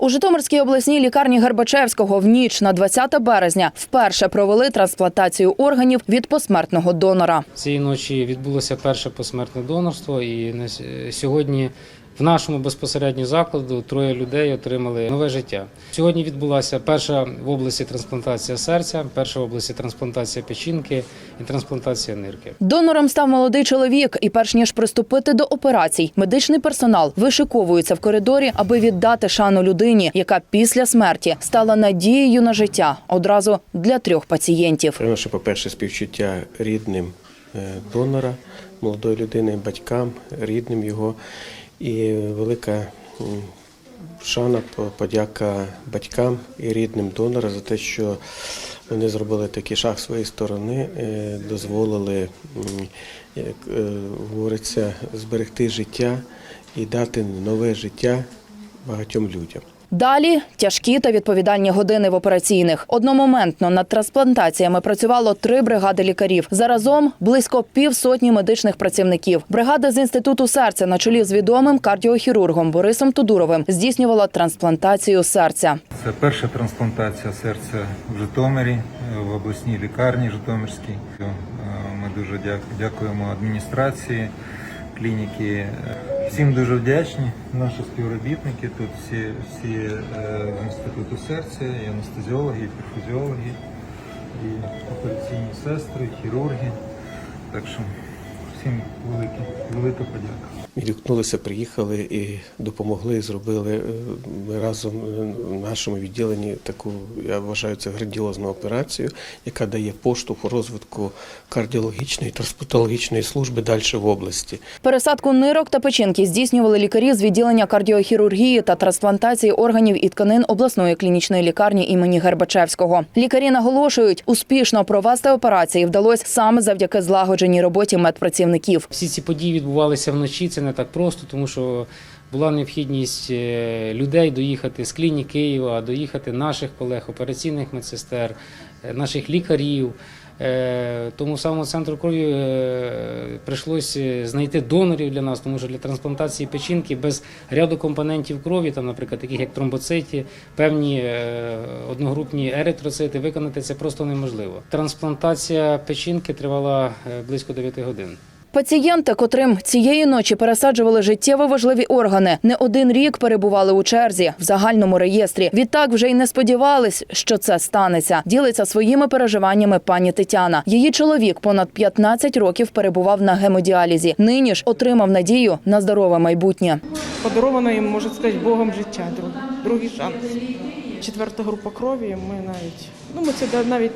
У Житомирській обласній лікарні Гербачевського в ніч на 20 березня вперше провели трансплантацію органів від посмертного донора. Цієї ночі відбулося перше посмертне донорство, і сьогодні в нашому безпосередньо закладу троє людей отримали нове життя. Сьогодні відбулася перша в області трансплантація серця, перша в області трансплантація печінки і трансплантація нирки. Донором став молодий чоловік, і перш ніж приступити до операцій, медичний персонал вишиковується в коридорі, аби віддати шану людині, яка після смерті стала надією на життя одразу для трьох пацієнтів. Приношу, по-перше, співчуття рідним е, донора, молодої людини, батькам, рідним його. І велика шана, подяка батькам і рідним донора за те, що вони зробили такий шаг своєї сторони, е, дозволили, як е, говориться, зберегти життя і дати нове життя багатьом людям. Далі тяжкі та відповідальні години в операційних. Одномоментно над трансплантаціями працювало три бригади лікарів. Заразом близько півсотні медичних працівників. Бригада з інституту серця на чолі з відомим кардіохірургом Борисом Тодуровим здійснювала трансплантацію серця. Це перша трансплантація серця в Житомирі, е, в обласній лікарні Житомирській. Е, Ми дуже дякуємо адміністрації клініки. Всім дуже вдячні. Наші співробітники тут всі, всі е, з інституту серця, і анестезіологи, і перфузіологи, і операційні сестри, і хірурги. Так що всім велике, велика подяка. Відгукнулися, приїхали і допомогли, зробили е, ми разом е, в нашому відділенні таку, я вважаю, це грандіозну операцію, яка дає поштовх у розвитку кардіологічної трансплантологічної служби далі в області. Пересадку нирок та печінки здійснювали лікарі з відділення кардіохірургії та трансплантації органів і тканин обласної клінічної лікарні імені Гербачевського. Лікарі наголошують, успішно провести операції вдалося саме завдяки злагодженій роботі медпрацівників. Всі ці події відбувалися вночі. Це не так просто, тому що була необхідність е, людей доїхати з клінік Києва, доїхати наших колег, операційних медсестер, е, наших лікарів. Е, Тому самому центру крові прийшлося знайти донорів для нас, тому що для трансплантації печінки без ряду компонентів крові, там, наприклад, таких як тромбоциті, певні одногрупні еритроцити, виконати це просто неможливо. Трансплантація печінки тривала близько 9 годин. Пацієнти, котрим цієї ночі пересаджували життєво важливі органи, не один рік перебували у черзі в загальному реєстрі. Відтак вже й не сподівались, що це станеться. Ділиться своїми переживаннями пані Тетяна. Її чоловік понад 15 років перебував на гемодіалізі. Нині ж отримав надію на здорове майбутнє. подаровано їм, можна сказати, Богом життя, друг, другий шанс. Четверта група крові, ми навіть, ну ми це навіть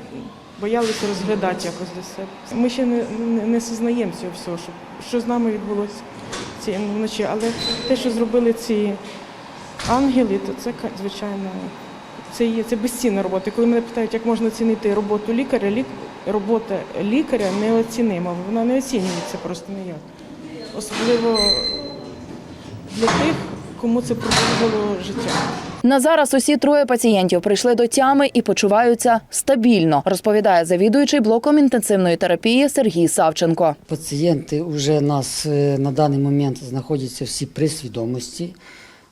боялися розглядати якось для себе. Ми ще не, не, сознаємо цього всього, що, що з нами відбулося цієї вночі. Але те, що зробили ці ангели, то це, звичайно, це є це безцінна робота. Коли мене питають, як можна оцінити роботу лікаря, лік, робота лікаря неоцінима, вона не оцінюється просто ніяк. Особливо для тих, кому це продовжувало життя. На зараз усі троє пацієнтів прийшли до тями і почуваються стабільно, розповідає завідуючий блоком інтенсивної терапії Сергій Савченко. Пацієнти вже нас е, на даний момент знаходяться всі при свідомості,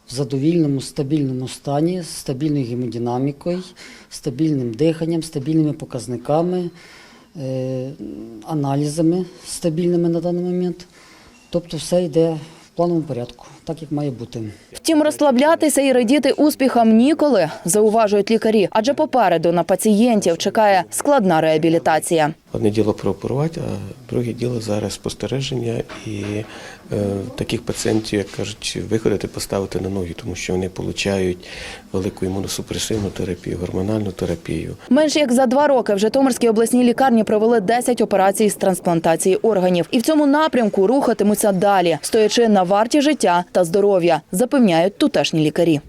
в задовільному, стабільному стані, з стабільною гемодинамікою, стабільним диханням, стабільними показниками, е, аналізами стабільними на даний момент. Тобто все йде плановому порядку, так як має бути. Втім, розслаблятися і радіти успіхам ніколи, зауважують лікарі, адже попереду на пацієнтів чекає складна реабілітація. Одне діло прооперувати, а друге діло зараз спостереження і е, таких пацієнтів, як кажуть, виходити, поставити на ноги, тому що вони отримують велику імуносупресивну терапію, гормональну терапію. Менш як за два роки в Житомирській обласній лікарні провели 10 операцій з трансплантації органів, і в цьому напрямку рухатимуться далі, стоячи на варті життя та здоров'я, запевняють тутешні лікарі.